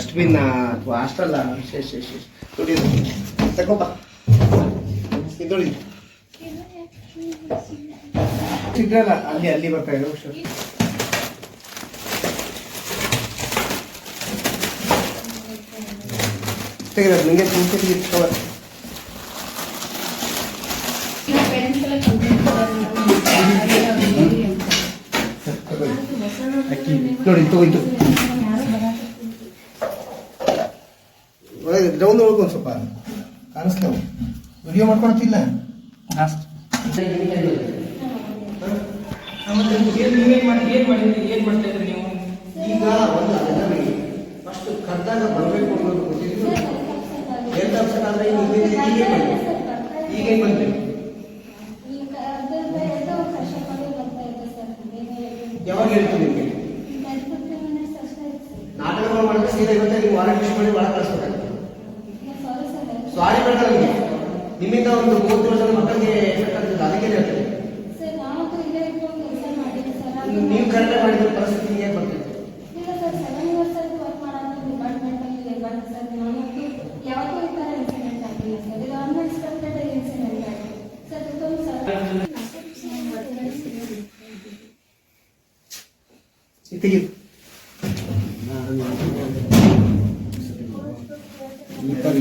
Dustbin ಅಥವಾ hostel ಶೇ ಶೇ ನೋಡಿ ತಗೋಪ ಇದು ನೋಡಿ. ಇದ್ರಲ್ಲ ಅಲ್ಲಿ ಅಲ್ಲಿ ಬರ್ತಾ ಇದೆ ಹುಷಾರು. ತೆಗೆದ ನಿಮಗೆ ತುಂಬ ಕಂಪ್ಲೇಂಟ್ ನೋಡಿ ತಗೋಯ್ತು ಡೌನ್ ಒಳಗೆ ಒಂದು ಸ್ವಲ್ಪ ಕಾಣಿಸ್ತೇವೆ ವಿಡಿಯೋ ಮಾಡ್ಕೊಳತ್ತಿಲ್ಲ ಈಗ ಒಂದು ಅದೆಲ್ಲ ಬಿಡಿ ಫಸ್ಟ್ ಕರೆದಾಗ ಬರಬೇಕು ಅನ್ನೋದು ಗೊತ್ತಿದ್ದು ಹೆಲ್ತ್ ಆಫೀಸರ್ ಆದರೆ ಈಗ ಈಗ ಬಂದ್ರಿ ಈಗೇನು ಬಂದ್ರಿ ಯಾವಾಗ ಹೇಳ್ತೀನಿ ನಿಮಗೆ ನಾಟಕಗಳು ಮಾಡಿದ್ರೆ ಸೀದಾ ಇವತ್ತೇ ನೀವು ವಾರಂಟ್ ಇಶ್ಯೂ ಮಾಡಿ ಒಳಗೆ ಕಳಿಸ್ಬೇಕಾಗ್ತದೆ ಬೇಡ ನಿಮಗೆ ನಿಮ್ಮಿಂದ ಒಂದು ಮೂವತ್ತು ವರ್ಷದ ಮಕ್ಕಳಿಗೆ ಎಫೆಕ್ಟ್ ಆಗ್ತದೆ ಅದಕ್ಕೆ ಹೇಳ್ತೇನೆ. ನೀವು ಕರೆಕ್ಟ್ ಮಾಡಿದ ಪರಿಸ್ಥಿತಿ ಬರ್ತಿತ್ತು ಯಾವತ್ತೂ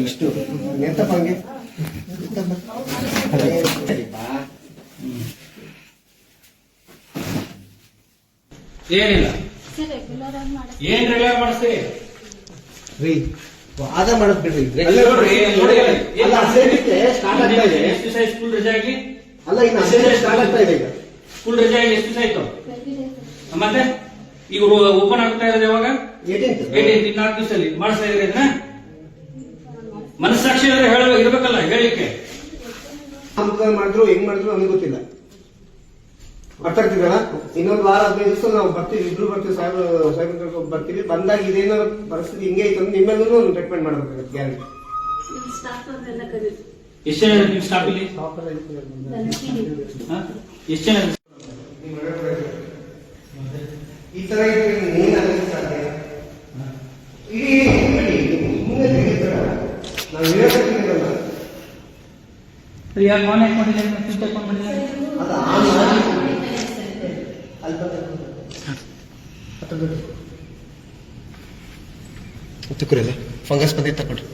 ಇಷ್ಟು. ಎಂತಪ್ಪ ಹಂಗೆ ಏನಿಲ್ಲ. ಏನ್ ರೆಗ್ಯುಲರ್ ಮಾಡಿಸ್ತೀರಿ ರೀ ವಾದ ಮಾಡದ್ ಬಿಡ್ರಿ. ನೋಡಿ ಅಲ್ಲ ಸ್ಟಾರ್ಟ್ ಆಗ್ತಾ ಇದೆ. ಎಷ್ಟು ದಿವಸ ಸ್ಕೂಲ್ ರಜೆ ಆಗಿ ಅಲ್ಲ ಇನ್ನು ಸ್ಟಾರ್ಟ್ ಆಗ್ತಾ ಇದೆ ಈಗ. ಸ್ಕೂಲ್ ರಜೆ ಆಗಿ ಎಷ್ಟು ದಿವಸ ಆಯ್ತು? ಮತ್ತೆ? ಈಗ ಓಪನ್ ಆಗ್ತಾ ಇರೋದು ಯಾವಾಗ? ಏಟೀನ್ತ್ ಏಟೀನ್ ನಾಲ್ಕು ದಿವಸದಲ್ಲಿ. ಮಾಡಿಸ್ತಾ ಇದ್ರಿ ಇದನ್ನ? ಮನಸ್ಸಾಕ್ಷಿ ಅಂದ್ರೆ ಹೇಳ ಇರ್ಬೇಕಲ್ಲ ಹೇಳಲಿಕ್ಕೆ. ಮಾಡಿದ್ರು ಹೆಂಗ್ ಮಾಡಿದ್ರು ನಮ್ಗೆ ಗೊತ್ತಿಲ್ಲ. ಅರ್ಥ ಆಗ್ತಿದಲ್ಲ ಇನ್ನೊಂದು ವಾರ ಹದಿನೈದು ದಿವಸ ನಾವು ಬರ್ತೀವಿ ಇಬ್ರು ಬರ್ತೀವಿ ಸಾಹೇಬ್ ಸಾಹೇಬ್ ಬರ್ತೀವಿ. ಬಂದಾಗ ಇದೇನೋ ಪರಿಸ್ಥಿತಿ ಹಿಂಗೆ ಐತೆ ಅಂದ್ರೆ ನಿಮ್ಮೆಲ್ಲೂ ಒಂದು ಟ್ರೀಟ್ಮೆಂಟ್ ಮಾಡ್ಬೇಕಾಗುತ್ತೆ ಗ್ಯಾರಂಟಿ ಎಷ್ಟು ಜನ ನಿಮ್ ಸ್ಟಾಫ್ ಇಲ್ಲಿ ಹಾ? ಎಷ್ಟು ಜನ ಈ ತರ ಇದ್ರೆ ಯಾಕೆ ಮಾಡಿಲ್ಲ ಹಾಕೊಂಡಿಲ್ಲ ಸ್ವಿಚ್ ಹಾಕೊಂಡಿಲ್ಲ ಅದು ಆನ್ ಮಾಡಿ ಅಲ್ಲಿ ತಕೊರಲ್ಲ ಫಂಗಸ್ ಬಂದಿತ್ತು ತಕೊಳ್ರಿ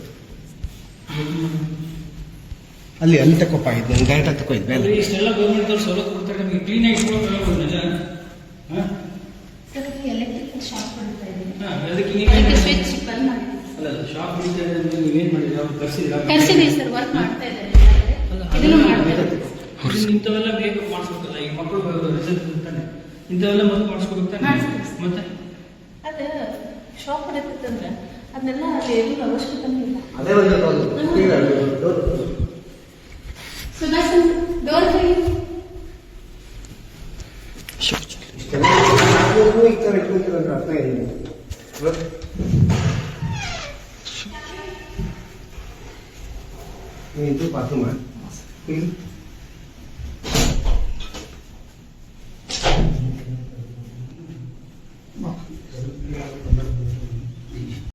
ಅಲ್ಲಿ ಅಲ್ಲಿ ತಕೋಪ ಇದು ನನ್ನ ಡೈರೆಕ್ಟ್ ತಕೋ ಇದು ಮೇಲೆ. ಇಷ್ಟೆಲ್ಲ ಗೌರ್ಮೆಂಟ್ ಅವ್ರು ಸೌಲಭ್ಯ ಕೊಡ್ತಾರೆ ನಮಗೆ ಕ್ಲೀನ್ ಆಗಿ ಇಟ್ಕೊಳ್ಳೋದು ನಿಜ? ಹಾ? ಸರ್ ಎಲೆಕ್ಟ್ರಿಕಲ್ ಶಾಪ್ ಇದ್ದೀನಿ. ಹಾ, ಅದಕ್ಕೆ ನೀವು ಸ್ವಿಚ್ ಬಂದ್ ಮಾಡಿ ಅಲ್ಲ ಶಾಪ್ ಹಿಡಿತಾ ಇದೆ ಅಂದ್ರೆ ನೀವೇನ್ ಮಾಡಿದ್ರೆ ಅವ್ರು ಕರ್ಸಿದ್ರ ಕರ್ಸಿದೀವಿ ಸರ್ ವರ್ಕ್ ಮಾಡ್ತಾ ಇದ್ದಾರೆ ಇದನ್ನು ಮಾಡ್ತಾರೆ ಇಂಥವೆಲ್ಲ ಬೇಗ ಮಾಡಿಸ್ಬೇಕಲ್ಲ. ಈಗ ಮಕ್ಕಳು ರಿಸಲ್ಟ್ ಅಂತಾನೆ. ಇಂಥವೆಲ್ಲ ಮತ್ತೆ ಮಾಡಿಸ್ಬೇಕು ತಾನೆ. ಮತ್ತೆ? ಅದು ಶಾಪ್ ಹೊಡೆತಿತ್ತಂದ್ರೆ ಅದನ್ನೆಲ್ಲ ಅಲ್ಲಿ ಏನು ಅವಶ್ಯಕತೆ ಇಲ್ಲ. ಅದೇ ಒಂದು ಸುದರ್ಶನ್ ಡೋರ್ ಈ ಅರ್ಥ ಏನಿಲ್ಲ ನೀವು ಬಾತ್ರೂಮ್ ಮಾಡಿ. in